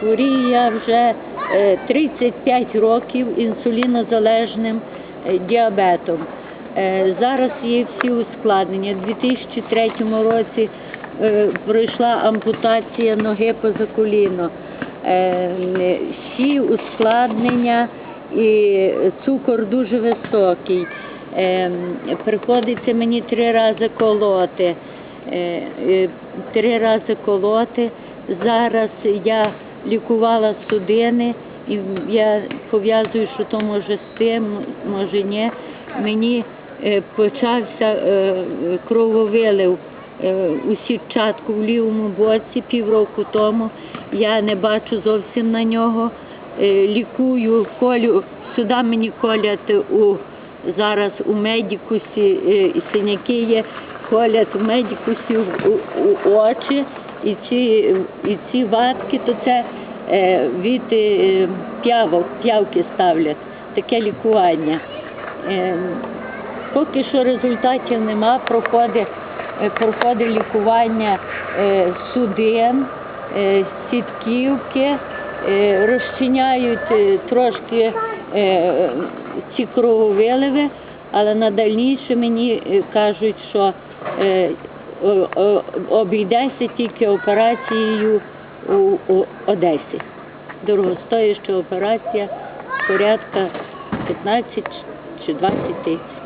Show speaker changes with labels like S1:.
S1: Хворію я вже е, 35 років інсулінозалежним е, діабетом. Е, Зараз є всі ускладнення. У 2003 році е, пройшла ампутація ноги поза коліно. Е, Всі ускладнення і цукор дуже високий. Е, Приходиться мені три рази колоти. Е, е, Три рази колоти. Зараз я лікувала судини, і я пов'язую, що то може з тим, може ні. Мені е, почався е, крововилив е, у сітчатку в лівому боці півроку тому. Я не бачу зовсім на нього. Лікую, колю, сюди мені колять у зараз у медикусі е, синяки є, колять у медикусі у, у, у очі. І ці, і ці ватки, то це е, від е, п'явок, п'явки ставлять, таке лікування. Е, поки що результатів нема, проходить, е, проходить лікування е, судин, е, сітківки, е, розчиняють е, трошки е, ці крововиливи, але на дальніше мені е, кажуть, що е, обійдеться тільки операцією у Одесі. Дорогостояща операція порядка 15 чи 20 тисяч.